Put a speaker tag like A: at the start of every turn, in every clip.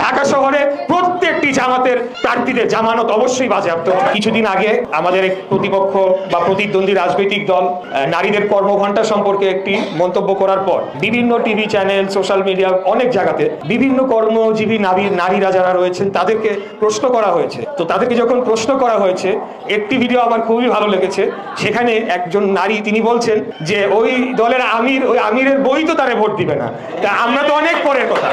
A: ঢাকা শহরে প্রত্যেকটি জামাতের প্রার্থীদের জামানত অবশ্যই বাজেয়াপ্ত। কিছুদিন আগে আমাদের এক প্রতিপক্ষ বা প্রতিদ্বন্দ্বী রাজনৈতিক দল নারীদের কর্মঘণ্টা সম্পর্কে একটি মন্তব্য করার পর বিভিন্ন টিভি চ্যানেল, সোশ্যাল মিডিয়া, অনেক জায়গাতে বিভিন্ন কর্মজীবী নারী, নারীরা যারা রয়েছেন, তাদেরকে প্রশ্ন করা হয়েছে। তো তাদেরকে যখন প্রশ্ন করা হয়েছে, একটি ভিডিও আমার খুবই ভালো লেগেছে। সেখানে একজন নারী তিনি বলছেন যে, ওই দলের আমির, ওই আমিরের বই তো তারে ভোট দিবে না। তা আমরা তো অনেক পরের কথা।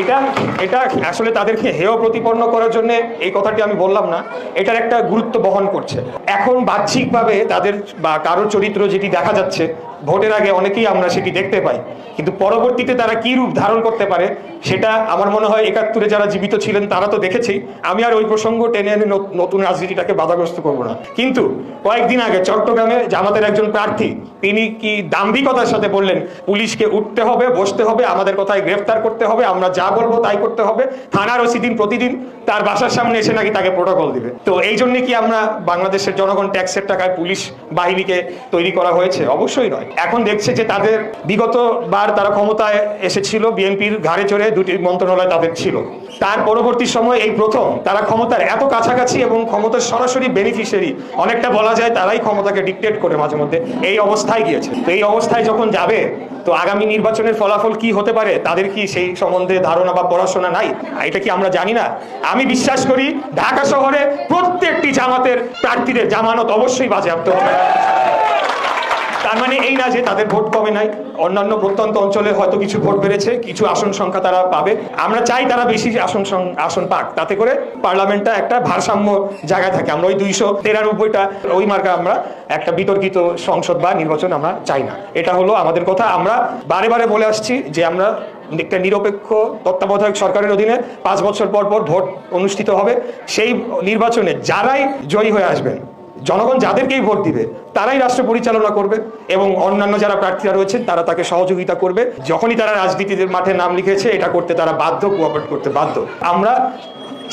A: এটা এটা আসলে তাদেরকে হেয় প্রতিপন্ন করার জন্য এই কথাটি আমি বললাম না, এটার একটা গুরুত্ব বহন করছে। এখন বাহ্যিকভাবে তাদের বা কারও চরিত্র যেটি দেখা যাচ্ছে ভোটের আগে অনেকেই আমরা সেটি দেখতে পাই। কিন্তু পরবর্তীতে তারা কি রূপ ধারণ করতে পারে, সেটা আমার মনে হয় একাত্তরে যারা জীবিত ছিলেন তারা তো দেখেছেই আমি আর ওই প্রসঙ্গ টেনে এনে নত- নতুন রাজনীতিটাকে বাধাগ্রস্ত করব না। কিন্তু কয়েকদিন আগে চট্টগ্রামে জামাতের একজন প্রার্থী, তিনি কি দাম্ভিকতার সাথে বললেন, পুলিশকে উঠতে হবে, বসতে হবে, আমাদের কথায় গ্রেফতার করতে হবে, আমরা যা বলব তাই করতে হবে। থানার ওসি দিন প্রতিদিন তার বাসার সামনে এসে নাকি তাকে প্রোটোকল দিবে। তো এই জন্যে কি আমরা বাংলাদেশের জনগণ ট্যাক্সের টাকায় পুলিশ বাহিনীকে তৈরি করা হয়েছে? অবশ্যই নয়। এখন দেখছে যে তাদের বিগত বার তারা ক্ষমতায় এসেছিল, বিএনপির ঘাড়ে চড়ে দুটি মন্ত্রণালয় তাদের ছিল। তার পরবর্তী সময় এই প্রথম, তারা ক্ষমতার এত কাছাকাছি এবং ক্ষমতার সরাসরি বেনিফিশিয়ারি অনেকটা বলা যায় তারাই ক্ষমতাকে ডিকটেট করে মাঝে মধ্যে, এই অবস্থায় গিয়েছে। তো এই অবস্থায় যখন যাবে, তো আগামী নির্বাচনের ফলাফল কি হতে পারে, তাদের কি সেই সম্বন্ধে ধারণা বা পড়াশোনা নাই? এটা কি আমরা জানি না। আমি বিশ্বাস করি, ঢাকা শহরে প্রত্যেকটি জামাতের প্রার্থীদের জামানত অবশ্যই বাজেয়াপ্ত হবে। তার মানে এই না যে তাদের ভোট কমে নাই। অন্যান্য প্রত্যন্ত অঞ্চলে হয়তো কিছু ভোট বেড়েছে, কিছু আসন সংখ্যা তারা পাবে। আমরা চাই তারা বেশি আসন আসন পাক, তাতে করে পার্লামেন্টটা একটা ভারসাম্য জায়গায় থাকে। আমরা ওই দুইশো তিরানব্বইটা, ওই মার্কা আমরা একটা বিতর্কিত সংসদ বা নির্বাচন আমরা চাই না। এটা হলো আমাদের কথা। আমরা বারে বারে বলে আসছি যে আমরা একটা নিরপেক্ষ তত্ত্বাবধায়ক সরকারের অধীনে পাঁচ বছর পর পর ভোট অনুষ্ঠিত হবে। সেই নির্বাচনে যারাই জয়ী হয়ে আসবেন জনগণ যাদেরকেই ভোট দিবে, তারাই রাষ্ট্র পরিচালনা করবে এবং অন্যান্য যারা প্রার্থীরা রয়েছেন, তারা তাকে সহযোগিতা করবে। যখনই তারা রাজনীতির মাঠে নাম লিখেছে, এটা করতে তারা বাধ্য কোঅপারেট করতে বাধ্য। আমরা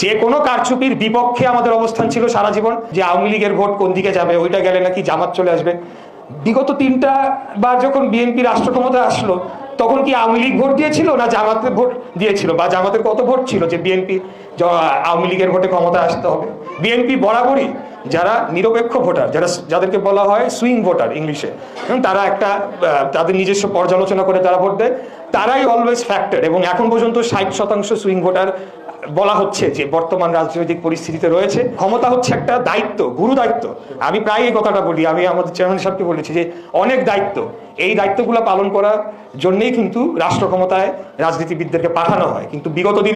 A: যে কোনো কারচুপির বিপক্ষে আমাদের অবস্থান ছিল সারা জীবন, যে আওয়ামী লীগের ভোট কোন দিকে যাবে, ওইটা গেলে নাকি জামাত চলে আসবে। বিগত তিনটা বার যখন বিএনপি রাষ্ট্র ক্ষমতায় আসলো, তখন কি আওয়ামী লীগ ভোট দিয়েছিল না জামাতের ভোট দিয়েছিল? বা জামাতের কত ভোট ছিল যে বিএনপি আওয়ামী লীগের ভোটে ক্ষমতায় আসতে হবে? বিএনপি বরাবরই যারা নিরপেক্ষ ভোটার, যারা যাদেরকে বলা হয় সুইং ভোটার ইংলিশে তারা একটা তাদের নিজস্ব পর্যালোচনা করে তারা ভোট দেয়। তারাই অলওয়েজ ফ্যাক্টর এবং এখন পর্যন্ত ষাট শতাংশ সুইং ভোটার বলা হচ্ছে যে বর্তমান রাজনৈতিক পরিস্থিতিতে রয়েছে। ক্ষমতা হচ্ছে একটা দায়িত্ব, গুরু দায়িত্ব। আমি প্রায় এই কথাটা বলি, আমি আমাদের চেয়ারম্যান সাহেবকে বলেছি যে অনেক দায়িত্ব, এই দায়িত্বগুলো পালন করার জন্যই কিন্তু রাষ্ট্র ক্ষমতায় রাজনীতিবিদদেরকে পাঠানো হয়। কিন্তু বিগত দিন